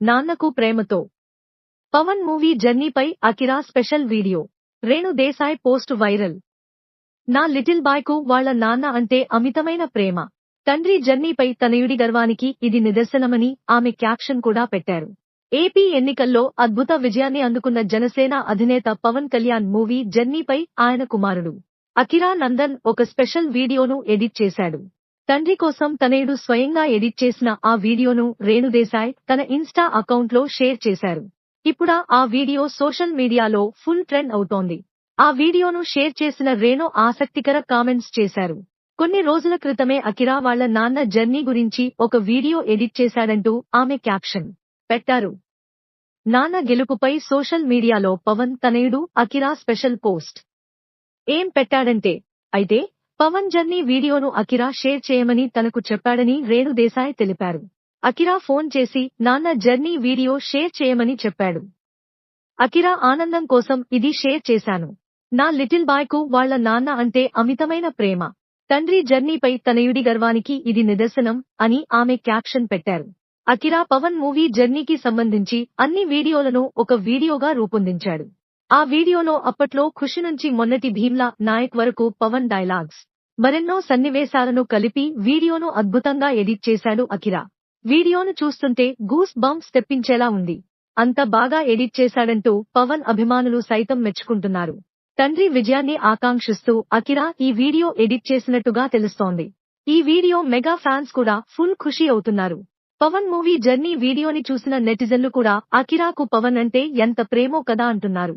నాన్నకు ప్రేమతో. Pawan movie జర్నీపై Akira special video. Renu Desai post viral. నా లిటిల్ బాయ్కు వాళ్ళ నాన్న అంటే అమితమైన ప్రేమ. తండ్రి జర్నీపై తనయుడి గర్వానికి ఇది నిదర్శనమని ఆమె క్యాప్షన్ కూడా పెట్టారు. ఏపీ ఎన్నికల్లో అద్భుత విజయాన్ని అందుకున్న జనసేన అధినేత పవన్ కళ్యాణ్ మూవీ జర్నీపై ఆయన కుమారుడు. అకిరా నందన్ ఒక స్పెషల్ వీడియోను ఎడిట్ చేశాడు. తండ్రి కోసం తనయుడు స్వయంగా ఎడిట్ చేసిన ఆ వీడియోను రేణుదేశాయ్ తన ఇన్స్టా అకౌంట్లో షేర్ చేశారు. ఇప్పుడా ఆ వీడియో సోషల్ మీడియాలో ఫుల్ ట్రెండ్ అవుతోంది. ఆ వీడియోను షేర్ చేసిన రేణు ఆసక్తికర కామెంట్స్ చేశారు. కొన్ని రోజుల క్రితమే అకిరా వాళ్ళ నాన్న జర్నీ గురించి ఒక వీడియో ఎడిట్ చేశాడంటూ ఆమె క్యాప్షన్ పెట్టారు. నాన్న గెలుపుపై సోషల్ మీడియాలో పవన్ తనయుడు అకిరా స్పెషల్ పోస్ట్. ఏం పెట్టాడంటే అయితే పవన్ జర్నీ వీడియోను అకిరా షేర్ చేయమని తనకు చెప్పాడని రేణు దేశాయ్ తెలిపారు. అకిరా ఫోన్ చేసి నాన్న జర్నీ వీడియో షేర్ చేయమని చెప్పాడు. అకిరా ఆనందం కోసం ఇది షేర్ చేశాను. నా లిటిల్ బాయ్కు వాళ్ళ నాన్న అంటే అమితమైన ప్రేమ. తండ్రి జర్నీపై తనయుడి గర్వానికి ఇది నిదర్శనం అని ఆమె క్యాప్షన్ పెట్టారు. అకిరా పవన్ మూవీ జర్నీకి సంబంధించి అన్ని వీడియోలను ఒక వీడియోగా రూపొందించాడు. ఆ వీడియోలో అప్పట్లో ఖుషి నుంచి మొన్నటి భీమ్లా నాయక్ వరకు పవన్ డైలాగ్స్ మరెన్నో సన్నివేశాలను కలిపి వీడియోను అద్భుతంగా ఎడిట్ చేశాడు అఖిరా వీడియోను చూస్తుంటే గూస్ బంప్స్ తెప్పించేలా ఉంది. అంత బాగా ఎడిట్ చేశాడంటూ పవన్ అభిమానులు సైతం మెచ్చుకుంటున్నారు. తండ్రి విజయాన్ని ఆకాంక్షిస్తూ అకిరా ఈ వీడియో ఎడిట్ చేసినట్టుగా తెలుస్తోంది. ఈ వీడియో మెగా ఫ్యాన్స్ కూడా ఫుల్ ఖుషి అవుతున్నారు. పవన్ మూవీ జర్నీ వీడియోని చూసిన నెటిజన్లు కూడా అకిరాకు పవన్ అంటే ఎంత ప్రేమో కదా అంటున్నారు.